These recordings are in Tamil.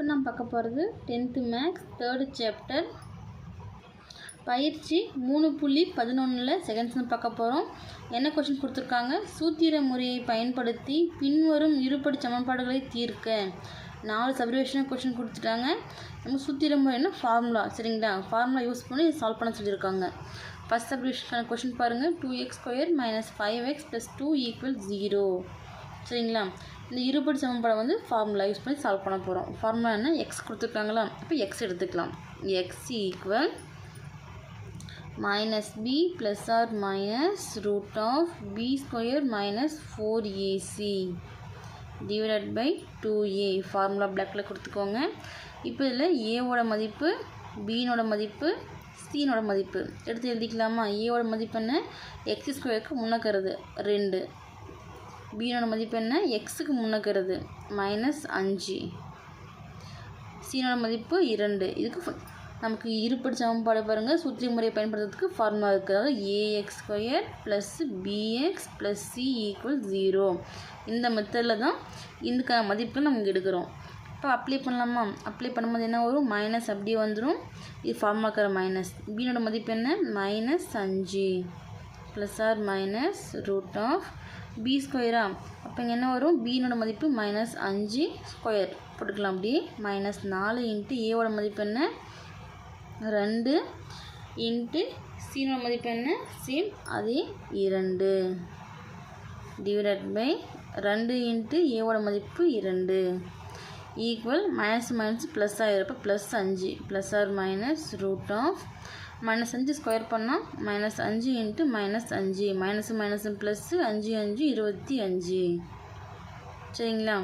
இப்போ நான் பார்க்க போகிறது டென்த்து மேக்ஸ் தேர்டு சாப்டர். பயிற்சி மூணு புள்ளி பதினொன்றில் செகண்ட்ஸ்னு பார்க்க போகிறோம். என்ன கொஷின் கொடுத்துருக்காங்க? சூத்திர முறையை பயன்படுத்தி பின்வரும் இருபடி சமன்பாடுகளை தீர்க்க. நாலு சப்ரிவேஷன் கொஷின் கொடுத்துட்டாங்க. நம்ம சூத்திர முறைன்னா ஃபார்முலா சரிங்களா? ஃபார்முலா யூஸ் பண்ணி சால்வ் பண்ண சொல்லியிருக்காங்க. ஃபஸ்ட் சப்ரிவேஷனுக்கான கொஷின் பாருங்கள் two X square minus five X plus two equal zero சரிங்களா? இந்த இருபடி சமன்பாடை வந்து ஃபார்முலா யூஸ் பண்ணி சால்வ் பண்ண போகிறோம் ஃபார்முலா என்ன? எக்ஸ் கொடுத்துருக்காங்களா? அப்போ எக்ஸ் எடுத்துக்கலாம். X equal minus B plus or minus root of B square minus four AC divided by two A formula பிளாக்கில் கொடுத்துக்கோங்க. இப்போ இதில் ஏவோட மதிப்பு பீனோட மதிப்பு சீனோட மதிப்பு. எடுத்து எழுதிக்கலாமா? ஏவோட மதிப்பு என்ன? எக்ஸ் ஸ்கொயருக்கு முன்னக்கிறது ரெண்டு. பீனோட மதிப்பு என்ன? எக்ஸுக்கு முன்னக்கிறது. மைனஸ் அஞ்சு. சீனோட மதிப்பு இரண்டு. இதுக்கு நமக்கு இருப்படி சமன்பாடு பாருங்கள் சுற்றி முறையை பயன்படுத்துறதுக்கு ஃபார்முலா இருக்குது அதாவது A X square plus B X plus C equal zero இந்த மெத்தடில் தான் இதுக்கான மதிப்பு நம்ம எடுக்கிறோம். இப்போ அப்ளை பண்ணலாமா? அப்ளை பண்ணும்போது என்ன வரும்? மைனஸ் அப்படியே வந்துடும் இது ஃபார்முலாக்கிற மைனஸ் பீனோட மதிப்பு என்ன? மைனஸ் அஞ்சு. Plus or minus root of B ஸ்கொயரா அப்போ இங்கே என்ன வரும்? பீனோட மதிப்பு மைனஸ் அஞ்சு ஸ்கொயர் போட்டுக்கலாம் அப்படி. மைனஸ் நாலு இன்ட்டு ஏவோட மதிப்பு என்ன? ரெண்டு இன்ட்டு சீனோட மதிப்பு என்ன? சேம் அதே இரண்டு. டிவைடட் பை ரெண்டு இன்ட்டு ஏவோட மதிப்பு இரண்டு. ஈக்குவல் மைனஸ் மைனஸ் ப்ளஸ் ஆகிறப்ப ப்ளஸ் அஞ்சு. Plus or minus root of minus அஞ்சு ஸ்கொயர் பண்ணால் மைனஸ் அஞ்சு இன்ட்டு மைனஸ் அஞ்சு. மைனஸு மைனஸும் ப்ளஸ்ஸு அஞ்சு அஞ்சு இருபத்தி அஞ்சு. சரிங்களா?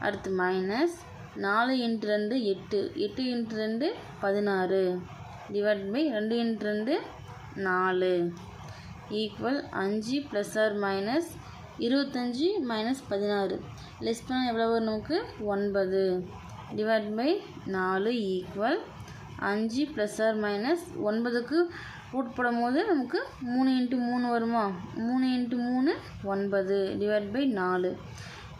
அடுத்து மைனஸ் நாலு இன்ட்டு ரெண்டு எட்டு. எட்டு இன்ட்டு ரெண்டு பதினாறு. டிவைட் பை ரெண்டு இன்ட்டு ரெண்டு நாலு. ஈக்குவல் அஞ்சு ப்ளஸ் ஆர் மைனஸ் இருபத்தஞ்சி மைனஸ் பதினாறு. லெஸ் பண்ணால் எவ்வளோ வரும் நமக்கு? ஒன்பது. டிவைட் பை நாலு ஈக்குவல் அஞ்சு ப்ளஸ் ஆர் மைனஸ் ஒன்பதுக்கு ரூட் போடும்போது நமக்கு மூணு இன்ட்டு மூணு வருமா? மூணு இன்ட்டு மூணு ஒன்பது. டிவைட் பை நாலு.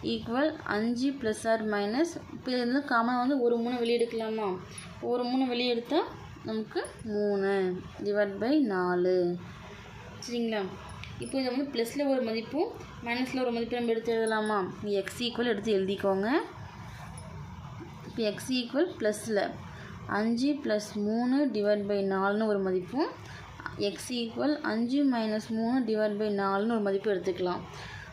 ஈக்குவல் அஞ்சு ப்ளஸ் ஆர் மைனஸ் இப்போ இருந்து காமனாக வந்து ஒரு மூணு வெளியே எடுக்கலாமா ஒரு மூணு வெளியே எடுத்தால் நமக்கு மூணு. டிவைட் பை நாலு. சரிங்களா? இப்போ இதை வந்து ப்ளஸில் ஒரு மதிப்பும் மைனஸில் ஒரு மதிப்பு நம்ம எடுத்து எழுதலாமா? எக்ஸ் ஈக்குவல் எடுத்து எழுதிக்கோங்க. இப்போ எக்ஸ் ஈக்குவல் ப்ளஸில் அஞ்சு ப்ளஸ் மூணு டிவைட் பை நாலுன்னு ஒரு மதிப்பும் எக்ஸ் ஈக்குவல் அஞ்சு மைனஸ் மூணு டிவைட் பை நாலுன்னு ஒரு மதிப்பு எடுத்துக்கலாம்.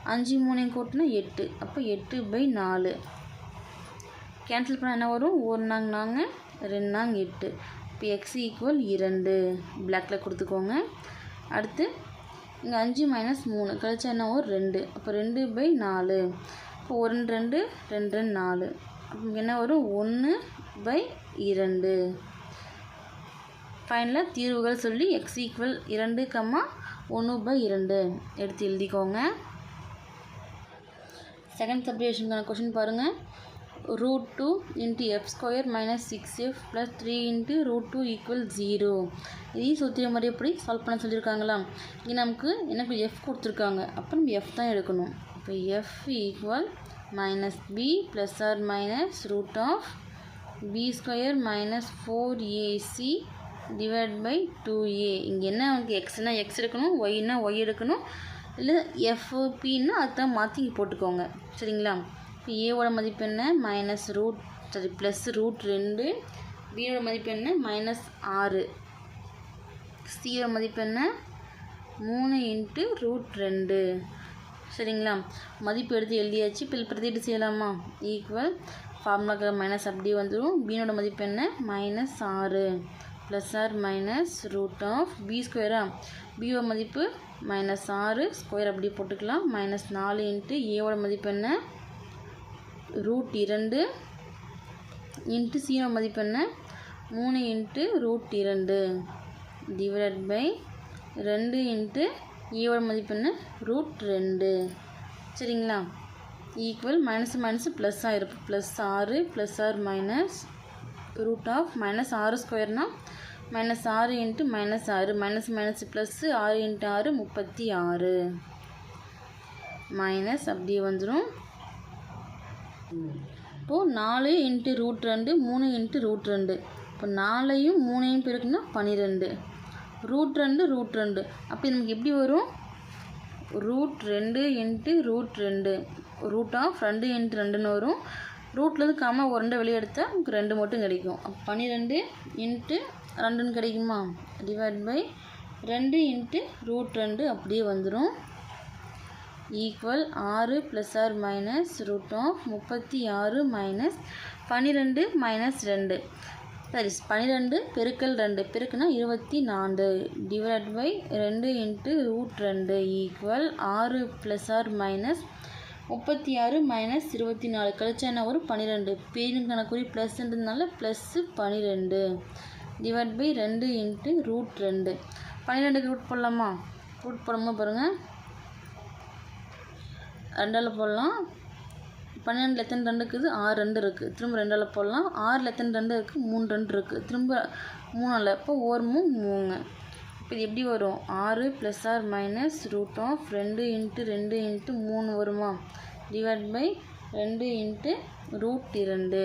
அஞ்சு மூணையும் கூட்டினா எட்டு. அப்போ எட்டு பை நாலு. கேன்சல் பண்ணால் என்ன வரும்? ஒரு நாங்க நாங்கள் ரெண்டு நாங்க எட்டு. இப்போ எக்ஸ் ஈக்குவல் இரண்டு. பிளாக்ல கொடுத்துக்கோங்க. அடுத்து இங்கே அஞ்சு மைனஸ் மூணு. கழிச்சா என்ன வரும்? ரெண்டு. அப்போ ரெண்டு பை நாலு. இப்போ ஒன்று ரெண்டு ரெண்டு ரெண்டு நாலு. அப்போ இங்கே என்ன வரும்? ஒன்று பை இரண்டு. ஃபைனலாக தீர்வுகள் சொல்லி எக்ஸ் ஈக்குவல் இரண்டு கம்மா ஒன்று பை இரண்டு. எடுத்து எழுதிக்கோங்க. செகண்ட் சப்டிவிஷனுக்கான கொஷின் பாருங்கள் root two into F square minus six F plus three into root two equal zero இதையும் சூத்திர மாதிரி எப்படி சால்வ் பண்ண சொல்லியிருக்காங்களா? இங்கே நமக்கு எனக்கு எஃப் கொடுத்துருக்காங்க. அப்போ நம்ம எஃப் தான் எடுக்கணும். இப்போ F equal minus B plus or minus root of B square minus four AC divide by two A இங்கே என்ன நமக்கு எக்ஸ்னால் எக்ஸ் எடுக்கணும் ஒய்னா ஒய் எடுக்கணும். இல்லை எஃப்பின்னா அதுதான் மாற்றி இங்கே போட்டுக்கோங்க. சரிங்களா? இப்போ ஏவோட மதிப்பு என்ன? Minus root sorry plus root ரெண்டு. பியோட மதிப்பு என்ன? மைனஸ் ஆறு. சியோட மதிப்பு என்ன? மூணு இன்ட்டு ரூட் ரெண்டு. சரிங்களா? மதிப்பு எடுத்து எழுதியாச்சு. இப்போ பிரதிட்டு செய்யலாமா? ஈக்குவல் ஃபார்முலாக்கிற மைனஸ் அப்படியே வந்துடும் பீனோட மதிப்பு என்ன? மைனஸ் ஆறு. Plus or minus root of B ஸ்கொயரா பியோட மதிப்பு மைனஸ் ஆறு. ஸ்கொயர் அப்படியே போட்டுக்கலாம். மைனஸ் நாலு இன்ட்டு ஏவோட மதிப்பு என்ன? ரூட் இரண்டு. இன்ட்டு சியோட மதிப்பு என்ன? மூணு இன்ட்டு ரூட் இரண்டு. டிவைட் பை ரெண்டு இன்ட்டு ஏவோட மதிப்பு என்ன? ரூட் ரெண்டு. சரிங்களா? ஈக்குவல் மைனஸ் மைனஸ் ப்ளஸ் ஆகிருக்கும் ப்ளஸ் ஆறு plus or minus root of minus ஆறு ஸ்கொயர்னா மைனஸ் ஆறு இன்ட்டு மைனஸ் ஆறு. மைனஸ் மைனஸ் ப்ளஸ்ஸு ஆறு இன்ட்டு ஆறு முப்பத்தி ஆறு. மைனஸ் அப்படியே வந்துடும் இப்போது நாலு இன்ட்டு ரூட் ரெண்டு மூணு இன்ட்டு ரூட் ரெண்டு. இப்போ நாலையும் மூணையும் பிறகுனா பன்னிரெண்டு ரூட் ரெண்டு ரூட் ரெண்டு. அப்போ நமக்கு எப்படி வரும்? ரூட் ரெண்டு இன்ட்டு ரூட் ரெண்டு. ரூட் ஆஃப் ரெண்டு இன்ட்டு ரெண்டுன்னு வரும் ரூட்லேருந்து காமனாக ஒரு ரெண்டு வெளியே எடுத்தால் நமக்கு ரெண்டு மட்டும் கிடைக்கும். அப்போ பன்னிரெண்டு இன்ட்டு ரெண்டுன்னு கிடைக்குமா? டிவைட் பை ரெண்டு இன்ட்டு ரூட் ரெண்டு அப்படியே வந்துடும் ஈக்குவல் ஆறு plus or minus root of முப்பத்தி ஆறு மைனஸ் பன்னிரெண்டு மைனஸ் ரெண்டு. சரி பன்னிரெண்டு பெருக்கல் ரெண்டு. பெருக்குனா இருபத்தி நாலு டிவைட் பை ரெண்டு இன்ட்டு ரூட் ரெண்டு ஈக்குவல் ஆறு ப்ளஸ் ஆர் மைனஸ் முப்பத்தி ஆறு மைனஸ் இருபத்தி நாலு கழிச்சா என்ன வரும்? பன்னிரெண்டு பேருங்கணக்குறி ப்ளஸ்ன்றதுனால ப்ளஸ்ஸு பன்னிரெண்டு டிவைட் பை ரெண்டு இன்ட்டு ரூட் ரெண்டு. பன்னிரெண்டுக்கு ரூட் போடலாமா? ரூட் போடும்போது பாருங்கள் ரெண்டால் போடலாம். பன்னெண்டில் எத்தனை ரெண்டு இருக்குது? ஆறு ரெண்டு இருக்குது திரும்ப ரெண்டால் போடலாம். ஆறில் எத்தனை ரெண்டு இருக்குது மூணு ரெண்டு இருக்குது திரும்ப மூணில். இப்போ ஒரு மூணு மூணு இப்போ இது எப்படி வரும்? ஆறு plus or minus root of ரெண்டு இன்ட்டு ரெண்டு இன்ட்டு மூணு வருமா? டிவைட் பை ரெண்டு இன்ட்டு ரூட் இரண்டு.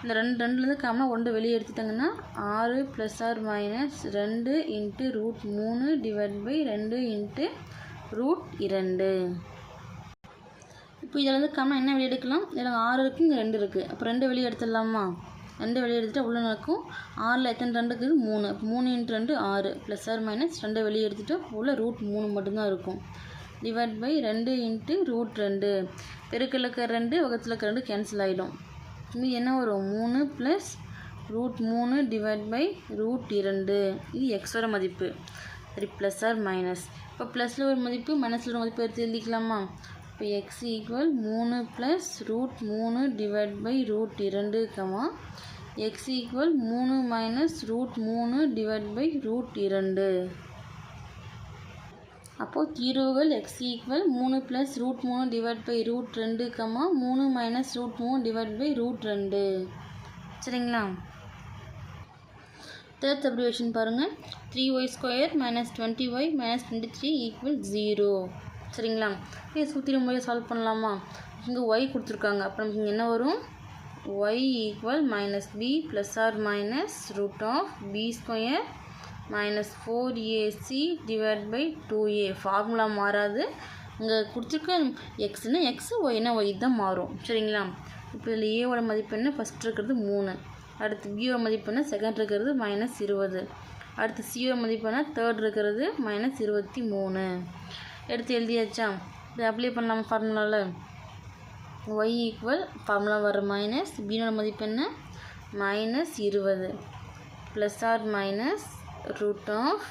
இந்த ரெண்டு ரெண்டுலேருந்து காமனாக ஒன்று வெளியே எடுத்துட்டாங்கன்னா ஆறு ப்ளஸ் ஆர் மைனஸ் ரெண்டு இன்ட்டு ரூட் மூணு டிவைட் பை ரெண்டு இன்ட்டு ரூட் இரண்டு. இப்போ இதில் வந்து காமனாக என்ன வெளியே எடுக்கலாம்? இதில் ஆறு இருக்குது இங்கே ரெண்டு இருக்குது அப்போ ரெண்டு வெளியே எடுத்துடலாமா? ரெண்டு வெளியே எடுத்துகிட்டு உள்ள நடக்கும். ஆறில் எத்தனை ரெண்டு இருக்குது? மூணு. மூணு இன்ட்டு ரெண்டு ஆறு. ப்ளஸ் ஆர் மைனஸ் ரெண்டு வெளியே எடுத்துகிட்டு உள்ள ரூட் மூணு மட்டும்தான் இருக்கும். டிவைட் பை ரெண்டு இன்ட்டு ரூட் ரெண்டு. பெருக்கில் இருக்க ரெண்டு வகத்தில் இருக்க ரெண்டு கேன்சல் ஆகிடும் இது என்ன வரும்? மூணு ப்ளஸ் ரூட் மூணு டிவைட் பை ரூட் இரண்டு. இது எக்ஸோட மதிப்பு. சரி ப்ளஸ் ஆர் மைனஸ் இப்போ ப்ளஸில் ஒரு மதிப்பு மைனஸில் ஒரு மதிப்பு எடுத்து எழுதிக்கலாமா? இப்போ எக்ஸ் ஈக்குவல் மூணு ப்ளஸ் ரூட் மூணு டிவைட் பை ரூட் இரண்டு கமா எக்ஸ் ஈக்குவல் மூணு மைனஸ் ரூட் மூணு டிவைட் பை ரூட் இரண்டு. அப்போது தீர்வுகள் எக்ஸ் ஈக்குவல் மூணு ப்ளஸ் ரூட் மூணு டிவைட் பை ரூட் ரெண்டு கமா மூணு மைனஸ் ரூட் மூணு டிவைட் பை ரூட் ரெண்டு சரிங்களா? தேர்ட் சப்டிவிஷன் பாருங்கள் three Y square minus twenty Y minus twenty three equal zero சரிங்களா? இதை சுற்றி முறையை சால்வ் பண்ணலாமா? இங்கே ஒய் கொடுத்துருக்காங்க. அப்போ நமக்கு இங்கே என்ன வரும்? Y equal minus B plus or minus root of B square minus four AC divide by two A formula மாறாது. இங்கே கொடுத்துருக்க எக்ஸ்னா எக்ஸ் ஒய்னா ஒய் தான் மாறும். சரிங்களா? இப்போ இதில் ஏவோட மதிப்பு என்ன? ஃபஸ்ட் இருக்கிறது மூணு. அடுத்து பியோட மதிப்பு என்ன? செகண்ட் இருக்கிறது மைனஸ் இருபது. அடுத்து சியோட மதிப்பு என்ன? தேர்ட் இருக்கிறது மைனஸ் இருபத்தி மூணு. எடுத்து எழுதியாச்சா? இதை அப்ளை பண்ணலாம் ஃபார்முலாவில் ஒய் ஈக்குவல் ஃபார்முலா வர மைனஸ் பீனோட மதிப்பு என்ன? மைனஸ் இருபது plus or minus root of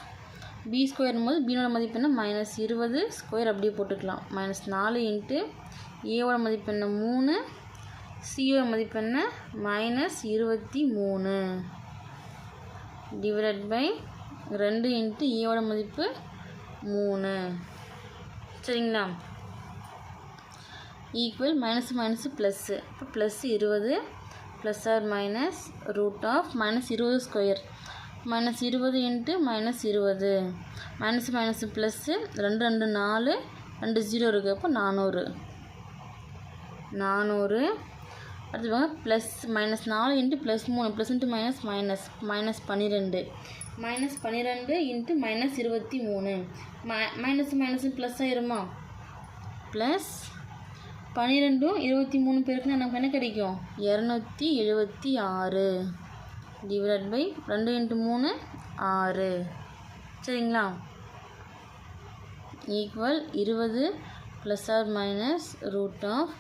B square போது பீனோட மதிப்பு என்ன? மைனஸ் இருபது ஸ்கொயர் அப்படியே போட்டுக்கலாம். மைனஸ் நாலு இன்ட்டு ஏவோட மதிப்பு என்ன? மூணு. சியோட மதிப்பு என்ன? மைனஸ் இருபத்தி மூணு. டிவைட் பை ரெண்டு இன்ட்டு ஏவோட மதிப்பு மூணு. சரிங்களா? ஈக்குவல் மைனஸ் மைனஸ் ப்ளஸ்ஸு இப்போ ப்ளஸ் இருபது plus or minus root of minus இருபது ஸ்கொயர் மைனஸ் இருபது இன்ட்டு மைனஸ் இருபது. மைனஸ் மைனஸ் ப்ளஸ்ஸு ரெண்டு ரெண்டு நாலு ரெண்டு ஜீரோ இருக்குது அப்போ நானூறு. நானூறு. அடுத்து வாங்க ப்ளஸ் மைனஸ் நாலு இன்ட்டு ப்ளஸ் மூணு plus into minus minus minus பன்னிரெண்டு. மைனஸ் பன்னிரெண்டு இன்ட்டு மைனஸ் இருபத்தி மூணு. மை மைனஸ் மைனஸ் ப்ளஸ் ஆயிருமா? ப்ளஸ் பன்னிரெண்டும் இருபத்தி மூணு பேருக்கு நமக்கு என்ன கிடைக்கும்? இரநூத்தி எழுபத்தி ஆறு டிவைட் பை ரெண்டு இன்ட்டு மூணு ஆறு. சரிங்களா? ஈக்குவல் இருபது plus or minus root of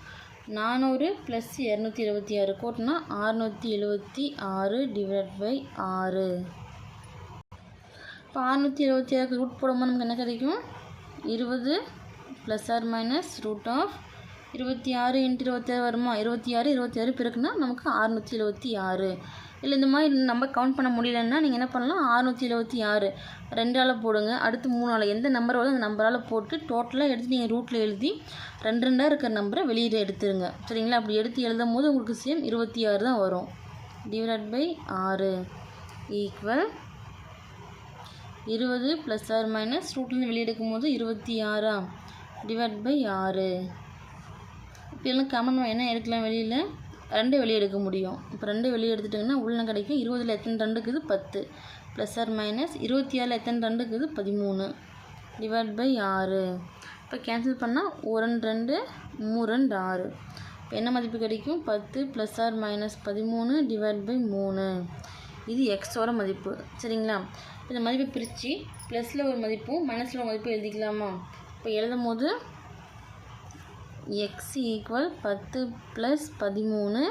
நானூறு ப்ளஸ் இரநூத்தி இருபத்தி ஆறு கோட்னா அறுநூற்றி எழுபத்தி ஆறு டிவைட் பை ஆறு. இப்போ அறுநூற்றி இருபத்தி ஆறுக்கு ரூட் போடும்போது நமக்கு என்ன கிடைக்கும்? இருபது plus or minus root of இருபத்தி ஆறு இன்ட்டு இருபத்தாறு வருமா? இருபத்தி ஆறு இருபத்தி ஆறு பிறகுனா நமக்கு அறுநூற்றி எழுபத்தி ஆறு. இல்லை இந்த மாதிரி நம்ம கவுண்ட் பண்ண முடியலன்னா நீங்கள் என்ன பண்ணலாம்? அறுநூற்றி எழுபத்தி ஆறு. ரெண்டால் போடுங்க. அடுத்து மூணால். எந்த நம்பர் வருதோ அந்த நம்பரால் போட்டு டோட்டலாக எடுத்து நீங்கள் ரூட்டில் எழுதி ரெண்டு ரெண்டாக இருக்கிற நம்பரை வெளியில் எடுத்துருங்க. சரிங்களா? அப்படி எடுத்து எழுதும் போது உங்களுக்கு சேம் இருபத்தி ஆறு தான் வரும். டிவைட் பை ஆறு ஈக்குவல் இருபது ப்ளஸ் ஆர் மைனஸ் ரூட்லேருந்து வெளியெடுக்கும் போது இருபத்தி ஆறா? டிவைட் பை ஆறு. இப்போ எல்லாம் காமன் என்ன எடுக்கலாம் வெளியில்? ரெண்டு வெளியே எடுக்க முடியும். இப்போ ரெண்டு வெளியே எடுத்துட்டிங்கன்னா உள்ள கிடைக்கும் இருபதில் எத்தனை ரெண்டு இருக்குது? பத்து. ப்ளஸ் ஆர் மைனஸ் இருபத்தி ஆறில் எத்தனை ரெண்டு இருக்குது? பதிமூணு. டிவைட் பை ஆறு. இப்போ கேன்சல் பண்ணால் ஒரு ரெண்டு ரெண்டு மூணு ரெண்டு ஆறு. இப்போ என்ன மதிப்பு கிடைக்கும்? பத்து ப்ளஸ் ஆர் மைனஸ் பதிமூணு டிவைட் பை மூணு. இது எக்ஸோட மதிப்பு. சரிங்களா? இந்த மதிப்பை பிரித்து ப்ளஸில் ஒரு மதிப்பும் மைனஸில் ஒரு மதிப்பும் எழுதிக்கலாமா? இப்போ எழுதும் போது எக்ஸ் ஈக்குவல் பத்து ப்ளஸ் பதிமூணு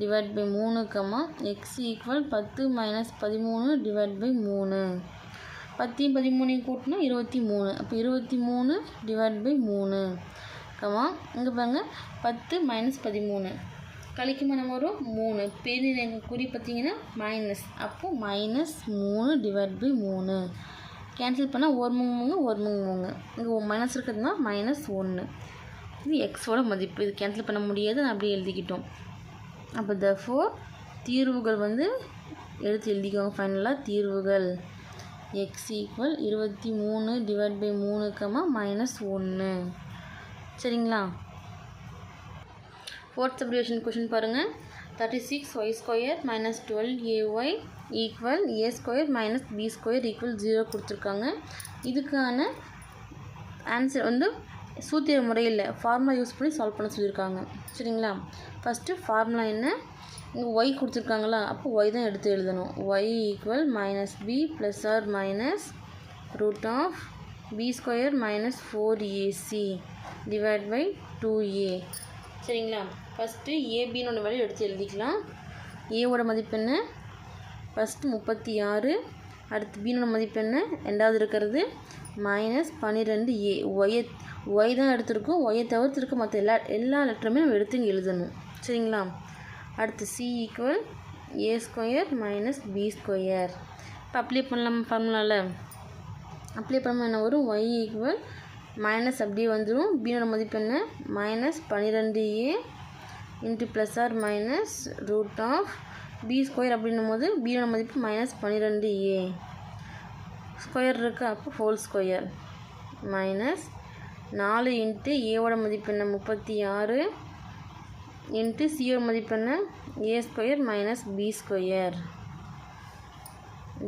டிவைட் பை மூணு கம்மா எக்ஸ் ஈக்குவல் பத்து மைனஸ் பதிமூணு டிவைட் பை மூணு. பத்தையும் பதிமூணையும் கூட்டினா இருபத்தி மூணு அப்போ இருபத்தி மூணு டிவைட் பை மூணு கம்மா இங்கே பாருங்க பத்து மைனஸ் பதிமூணு. கழிக்குமா நம்ம வரும் மூணு. பெரிய குறி பார்த்தீங்கன்னா மைனஸ் அப்போது மைனஸ் மூணு டிவைட் பை மூணு. கேன்சல் பண்ணால் ஒரு மூணு மூணு ஒரு மூணு மூணு. இங்கே மைனஸ் இருக்கிறதுனா மைனஸ் ஒன்று இது எக்ஸோட மதிப்பு. இது கேன்சல் பண்ண முடியாது. நான் அப்படியே எழுதிக்கிட்டோம். அப்போ த ஃபோர் தீர்வுகள் வந்து எடுத்து எழுதிக்கோங்க ஃபைனலாக தீர்வுகள். எக்ஸ் ஈக்குவல் இருபத்தி மூணு டிவைட் பை மூணு மைனஸ் ஒன்று சரிங்களா? ஃபோர்த் சப்டிவிஷன் கொஷின் பாருங்கள் thirty six Y square minus twelve A Y equal A square minus B square equal zero கொடுத்துருக்காங்க. இதுக்கான ஆன்சர் வந்து சூத்திர முறையில் ஃபார்முலா யூஸ் பண்ணி சால்வ் பண்ண சொல்லியிருக்காங்க. சரிங்களா? ஃபஸ்ட்டு ஃபார்முலா என்ன? இங்கே ஒய் கொடுத்துருக்காங்களா? அப்போ ஒய் தான் எடுத்து எழுதணும். Y equal minus B plus or minus root of B square minus four AC divide by two A சரிங்களா? ஃபஸ்ட்டு ஏபின்னு ஒன்று வேலையை எடுத்து எழுதிக்கலாம். ஏவோட மதிப்பு என்ன? ஃபஸ்ட்டு முப்பத்தி ஆறு அடுத்து பீனோட மதிப்பு என்ன? ரெண்டாவது இருக்கிறது மைனஸ் பன்னிரெண்டு ஏ ஒய்யை ஒய் தான் எடுத்திருக்கோம். ஒய்யை தவிர்த்து இருக்க மற்ற எல்லா எல்லா லெட்டருமே நம்ம எடுத்து இங்கே எழுதணும். சரிங்களா? அடுத்து C equal A square minus B square இப்போ அப்ளை பண்ணலாம் ஃபார்முலாவில் அப்ளை பண்ணால் என்ன வரும்? ஒய் ஈக்குவல் மைனஸ் அப்படியே வந்துடும் பீனோட மதிப்பு என்ன? மைனஸ் பன்னிரெண்டு A into plus or minus root of B square அப்படின்னும் போது பியோட மதிப்பு மைனஸ் பன்னிரெண்டு ஏ ஸ்கொயர் இருக்குது அப்போ ஹோல் ஸ்கொயர் மைனஸ் நாலு இன்ட்டு ஏவோட மதிப்பு என்ன? முப்பத்தி ஆறு இன்ட்டு சியோட மதிப்பு என்ன? A square minus B square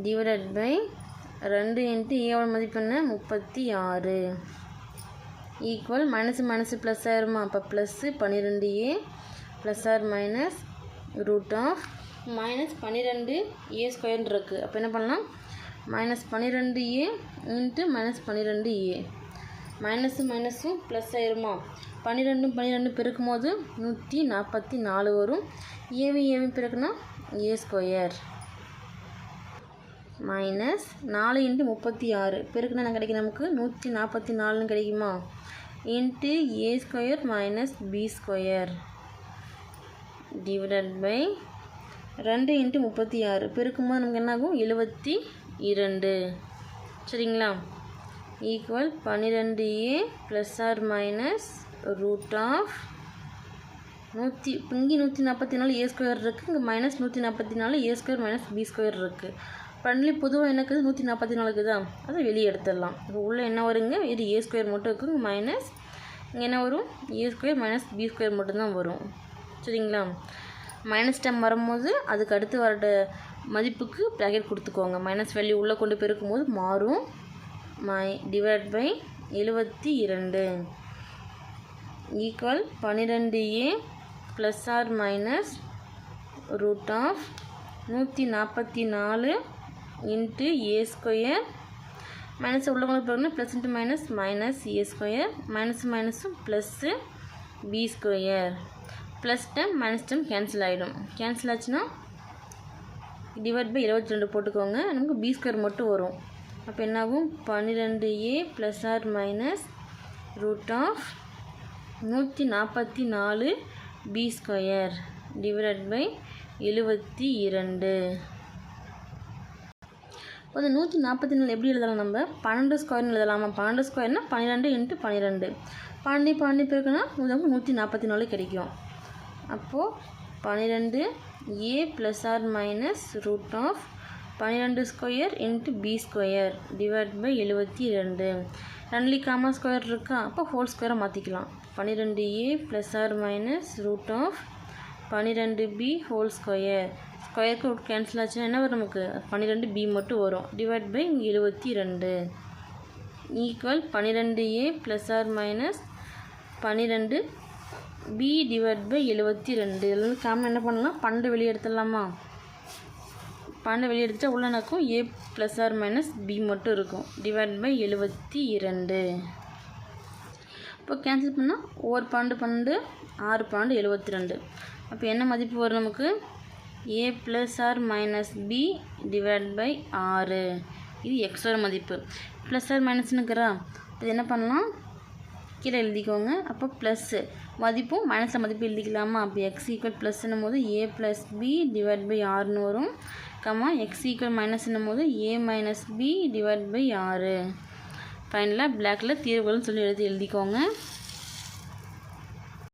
divided by ரெண்டு இன்ட்டு ஏவோட மதிப்பு என்ன? முப்பத்தி ஆறு. ஈக்குவல் மைனஸ் மைனஸு ப்ளஸ் ஆயிருமா அப்போ ப்ளஸ்ஸு பன்னிரெண்டு A plus or minus root of minus பன்னிரெண்டு ஏ ஸ்கொயர்னு இருக்குது அப்போ என்ன பண்ணலாம்? மைனஸ் பன்னிரெண்டு ஏ இன்ட்டு மைனஸ் பன்னிரெண்டு ஏ மைனஸு மைனஸும் ப்ளஸ் ஆயிருமா பன்னிரெண்டும் பன்னிரெண்டு பெருக்கும் போது நூற்றி நாற்பத்தி நாலு வரும். ஏவி ஏவி பெருக்குனா ஏ ஸ்கொயர் மைனஸ் நாலு இன்ட்டு முப்பத்தி ஆறு. பெருக்குனா என்ன கிடைக்கும் நமக்கு? நூற்றி நாற்பத்தி நாலுன்னு கிடைக்குமா? Into A square minus B square divided by ரெண்டு இன்ட்டு முப்பத்தி ஆறு. பெருக்கும்போது நமக்கு என்னாகும்? எழுபத்தி இரண்டு. சரிங்களா? ஈக்குவல் பன்னிரெண்டு A plus or minus root of நூற்றி இங்கே நூற்றி நாற்பத்தி நாலு ஏ ஸ்கொயர் இருக்குது இங்கே மைனஸ் நூற்றி நாற்பத்தி நாலு A square minus B square இருக்குது பன்னெண்டு பொதுவாக எனக்கு நூற்றி நாற்பத்தி நாலுக்கு தான் அதை வெளியே எடுத்துடலாம். இப்போ உள்ளே என்ன வருங்க? இது ஏ ஸ்கொயர் மட்டும் இருக்குது மைனஸ் இங்கே என்ன வரும்? A square minus B square மட்டும்தான் வரும். சரிங்களா? மைனஸ் டைம் வரும்போது அதுக்கு அடுத்து வர மதிப்புக்கு ப்ராக்கெட் கொடுத்துக்கோங்க. மைனஸ் வேல்யூ உள்ளே கொண்டு பெருக்கும்போது மாறும். மை டிவைட் பை எழுபத்தி இரண்டு. ஈக்குவல் பன்னிரெண்டு A plus R minus root of நூற்றி நாற்பத்தி நாலு இன்ட்டு ஏ ஸ்கொயர் மைனஸ் உள்ளவங்களுக்கு கொண்டு போகணும் plus into minus minus A square minus மைனஸும் plus B square plus term minus term cancel ஆகிடும் கேன்சல் ஆச்சுன்னா டிவைட் பை இருபத்தி ரெண்டு போட்டுக்கோங்க. நமக்கு பி ஸ்கொயர் மட்டும் வரும். அப்போ என்னாகும்? பன்னிரெண்டு A plus R minus root of நூற்றி நாற்பத்தி நாலு பி ஸ்கொயர் டிவைட் பை எழுபத்தி இரண்டு. இப்போ நூற்றி நாற்பத்தி நாலு எப்படி எழுதலாம் நம்ம? பன்னெண்டு ஸ்கொயர்னு எழுதலாமா? பன்னெண்டு ஸ்கொயர்னால் பன்னிரெண்டு இன்ட்டு பன்னிரெண்டு. பன்னெண்டு பன்னெண்டு பேருக்குன்னா நமக்கு நூற்றி நாற்பத்தி நாலு கிடைக்கும். அப்போது பன்னிரெண்டு A plus R minus root of பன்னிரெண்டு square into B square divide by எழுபத்தி ரெண்டு ரெண்டுலி காமா ஸ்கொயர் இருக்கா? அப்போ ஹோல் ஸ்கொயரை மாற்றிக்கலாம் பன்னிரெண்டு A plus R minus root of பன்னிரெண்டு பி ஹோல் ஸ்கொயர் ஸ்கொயருக்கு ரூட் கேன்சல் ஆச்சுன்னா என்ன வரும் நமக்கு? பன்னிரெண்டு பி மட்டும் வரும். டிவைட் பை இங்கே எழுபத்தி ரெண்டு ஈக்குவல் பன்னிரெண்டு ஏ ப்ளஸ் ஆர் மைனஸ் பன்னிரெண்டு பி டிவைட் பை எழுபத்தி ரெண்டு இதில் காமன் என்ன பண்ணலாம்? பன்னெண்டு வெளியே எடுத்துடலாமா? பன்னெண்டு வெளியே எடுத்துட்டா உள்ள நடக்கும். A plus R minus B மட்டும் இருக்கும். டிவைட் பை எழுபத்தி இரண்டு இப்போ கேன்சல் பண்ணால் ஒவ்வொரு பன்னெண்டு பன்னெண்டு ஆறு பன்னெண்டு எழுபத்தி ரெண்டு அப்போ என்ன மதிப்பு வரும் நமக்கு? A plus R minus B divide by ஆறு. இது எக்ஸோட மதிப்பு. ப்ளஸ் ஆர் மைனஸ்னுக்குறா இது என்ன பண்ணலாம்? கீழே எழுதிக்கோங்க. அப்போ ப்ளஸ்ஸு மதிப்பும் மைனஸில் மதிப்பு எழுதிக்கலாமா? அப்போ எக்ஸ் ஈக்குவல் ப்ளஸ்ன்னும் போது A plus B divide by ஆறுன்னு வரும். கம்மா எக்ஸ் ஈக்குவல் மைனஸ்ன்னும் போது A minus B divide by ஆறு. ஃபைனலாக பிளாக்கில் தீர்வுகள்னு சொல்லி எழுதி எழுதிக்கோங்க.